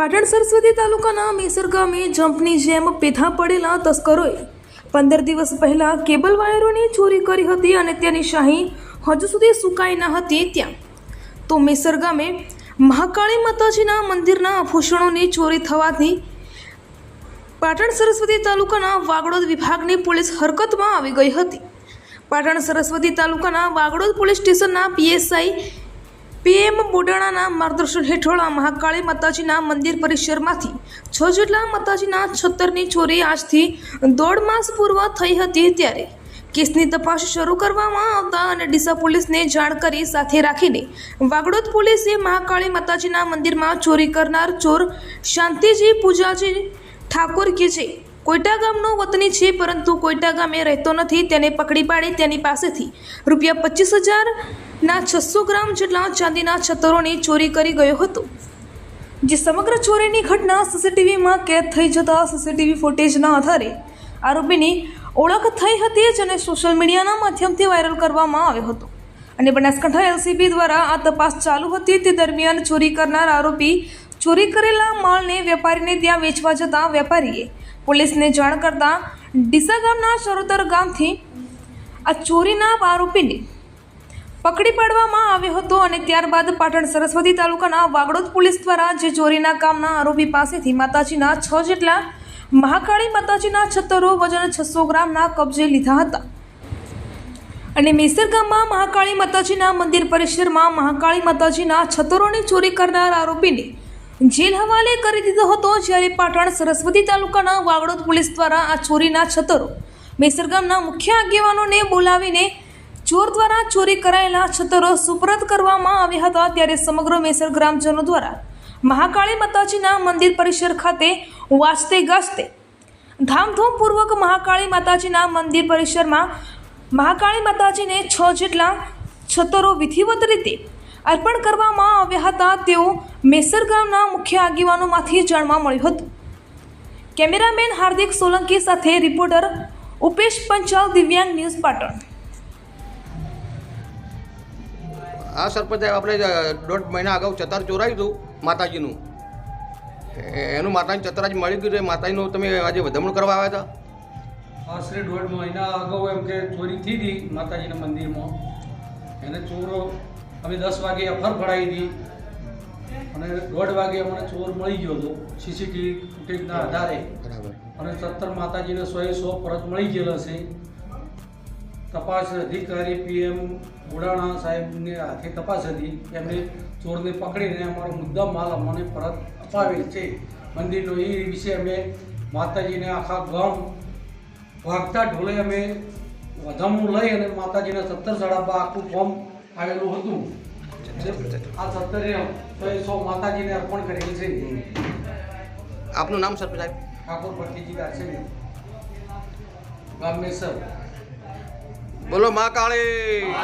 પાટણ સરસ્વતી તાલુકાના મેસર ગામે જંપની જેમ પેથા પડેલા તસ્કરોએ પંદર દિવસ પહેલાં કેબલ વાયરોની ચોરી કરી હતી અને તેની શાહી હજુ સુધી સુકાઈ ન હતી ત્યાં. તો મેસર ગામે મહાકાળી માતાજીના મંદિરના આભૂષણોની ચોરી થવાથી પાટણ સરસ્વતી તાલુકાના વાગડોદ વિભાગની પોલીસ હરકતમાં આવી ગઈ હતી. પાટણ સરસ્વતી તાલુકાના વાગડોદ પોલીસ સ્ટેશનના પીએસઆઈ પીએમ બોડાણાના માર્ગદર્શન હેઠળ આ મહાકાળી માતાજીના મંદિર પરિસરમાંથી છ જેટલા માતાજીના છત્તરની ચોરી આજથી દોઢ માસ પૂર્વ થઈ હતી ત્યારે. કેસની તપાસ શરૂ કરવામાં આવતા અને ડીસા પોલીસને જાણ કરી સાથે રાખીને વાગડોદ પોલીસે મહાકાળી માતાજીના મંદિરમાં ચોરી કરનાર ચોર શાંતિજી પૂજાજી ઠાકોર કે છે. કોઈટા ગામનો વતની છે, પરંતુ કોઈટા ગામે રહેતો નથી. તેને પકડી પાડી તેની પાસેથી રૂપિયા પચીસ હજારના છસો ગ્રામ જેટલા ચાંદીના છતરોની ચોરી કરી ગયો હતો. જે સમગ્ર ચોરીની ઘટના સીસીટીવીમાં કેદ થઈ જતા સીસીટીવી ફૂટેજના આધારે આરોપીની ઓળખ થઈ હતી જેને સોશિયલ મીડિયાના માધ્યમથી વાયરલ કરવામાં આવ્યો હતો. અને બનાસકાંઠા એલસીબી દ્વારા આ તપાસ ચાલુ હતી. તે દરમિયાન ચોરી કરનાર આરોપી ચોરી કરેલા માલને વેપારીને ત્યાં વેચવા જતા વેપારીએ પોલીસને જાણ કરતા ડીસા ગામના ચરોતર ગામથી આ ચોરીના આરોપીને પકડી પાડવામાં આવ્યો હતો અને ત્યારબાદ પાટણ સરસ્વતી તાલુકાના વાગડોદ પોલીસ દ્વારા જે ચોરીના કામના આરોપી પાસેથી માતાજીના છ જેટલા મહાકાળી માતાજીના છત્તરો વજન છસો ગ્રામના કબજે લીધા હતા. અને મેસર ગામમાં મહાકાળી માતાજીના મંદિર પરિસરમાં મહાકાળી માતાજીના છતરોની ચોરી કરનાર આરોપીને જેલ હવાલે કરી દીધો હતો જ્યારે પાટણ સરસ્વતી તાલુકાના વાગડોદ પોલીસ દ્વારા આ ચોરીના છતરો મેસર ગામના મુખ્ય આગેવાનોને બોલાવીને ચોર દ્વારા ચોરી કરાયેલા છતરો સુપરત કરવામાં આવ્યા હતા ત્યારે સમગ્ર મેસર ગ્રામજનો દ્વારા મહાકાળી માતાજીના મંદિર પરિસર ખાતે વાંચતે ગાજતે ધામધૂમપૂર્વક મહાકાળી માતાજીના મંદિર પરિસરમાં મહાકાળી માતાજીને છ જેટલા છતરો વિધિવત રીતે અર્પણ કરવામાં આવ્યા હતા તેઓ મેસર ગામના મુખ્ય આગેવાનોમાંથી જાણવા મળ્યું હતું. કેમેરામેન હાર્દિક સોલંકી સાથે રિપોર્ટર ઉપેશ પંચાલ દિવ્યાંગ ન્યૂઝ પાટણ. આ સરપંચ આપણે દોઢ મહિના અગાઉ ચતર ચોરાયું હતું માતાજીનું. એનું માતાજી ચતર જ મળી ગયું માતાજીનું તમે આજે વધમણ કરવા આવ્યા હતા? આશરે દોઢ મહિના અગાઉ એમ કે ચોરી થઈ હતી માતાજીના મંદિરમાં. એને ચોરો અમે દસ વાગે અફર ફડાવી હતી. અને દોઢ વાગે અમને ચોર મળી ગયો હતો સીસીટીવી ફૂટેજના આધારે. બરાબર. અને સત્તર માતાજીને સો એ સો પરત મળી ગયેલો છે. તપાસ અધિકારી પીએમ બુડાણા સાહેબની હાથે તપાસ હતી. એમણે ચોરને પકડીને અમારો મુદ્દા માલ અમને પરત અપાવેલ છે. મંદિરનો એ વિશે અમે માતાજીને આખા ગામ ભાગતા ઢોલે અમે વધામણું લઈ અને માતાજીના સત્તર સડાપા આખું ફોર્મ આવેલું હતું. આ સત્તરે સો માતાજીને અર્પણ કરેલ છે. આપનું નામ સર સાહેબ ઠાકોર ભટ્ટીજી દાસે ગામ મેસર. બોલો મા કાળી